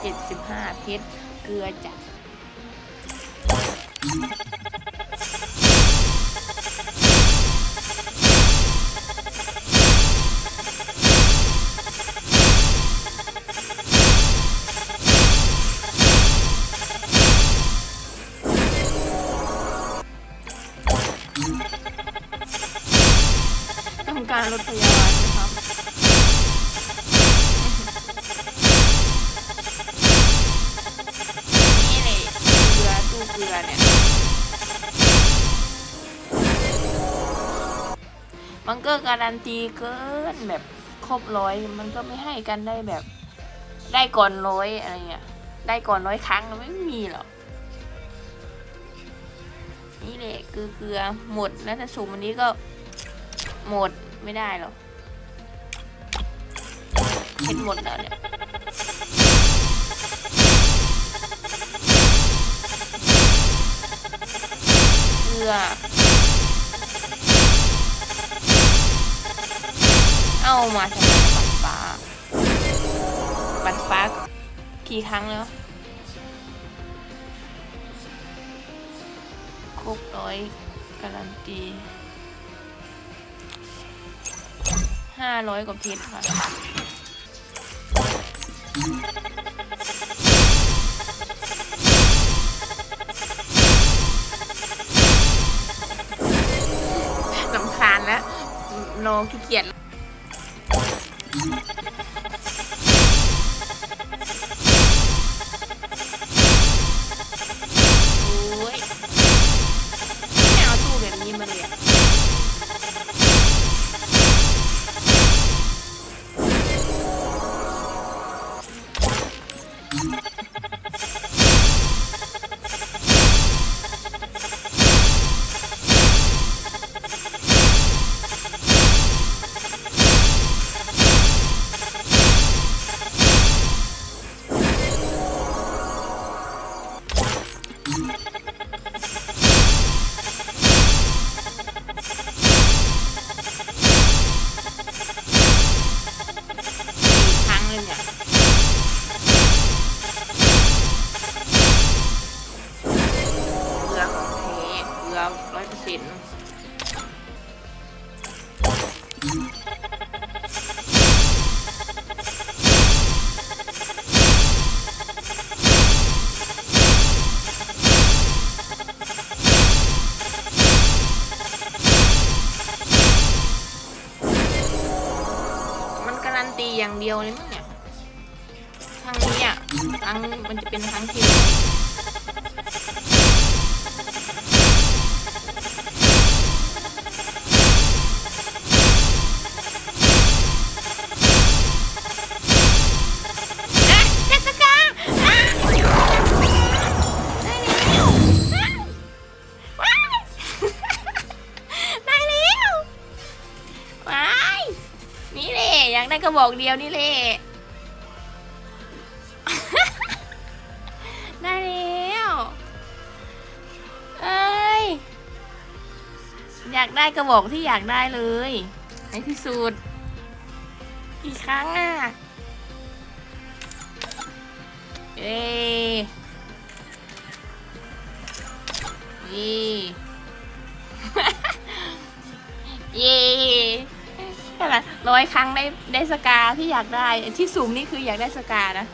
เจ็ดสิบห้าเพชรเกลือจัด ต้องการรถพยาบาลนะครับนี่เลยเกลือตู้เกลือเนี่ยมันก็การันตีเกินแบบครบร้อยมันก็ไม่ให้กันได้แบบ ได้ก่อนร้อยอะไรเงี้ยได้ก่อนร้อยครั้งไม่มีหรอก นี่แหละคือเกลือหมดแล้วแต่สุ่มอันนี้ก็หมดไม่ได้หรอกเห็นหมดแล้วเนี่ยเกลือเอามาทำไมปัดฟ้าปัดฟ้ากี่ครั้งแล้ว ครบร้อยการันตีห้าร้อยกว่าเพชรค่ะสำคาญแล้วรองขี้เกียจ ร้นมันการันตีอย่างเดียวเลยมั้งเนี่ยครั้งนี้อะครั้งมันจะเป็นครั้งที่ ได้กระบอกเดียวนี่แหละ ได้แล้ว เอ้ย อยากได้กระบอกที่อยากได้เลยในที่สุดอีกครั้งอะ เอ้ยนี่เย่ ช่ไหมร้อยครั้งได้ได้สกาที่อยากได้ที่สูงนี่คืออยากได้สกานะ